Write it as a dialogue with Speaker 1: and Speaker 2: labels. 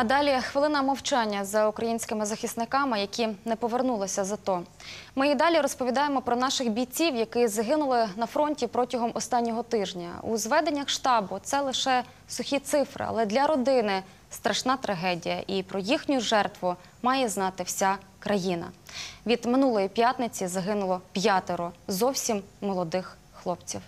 Speaker 1: А далі хвилина мовчання за українськими захисниками, які не повернулися з АТО. Ми і далі розповідаємо про наших бійців, які загинули на фронті протягом останнього тижня. У зведеннях штабу це лише сухі цифри, але для родини страшна трагедія. І про їхню жертву має знати вся країна. Від минулої п'ятниці загинуло п'ятеро зовсім молодих хлопців.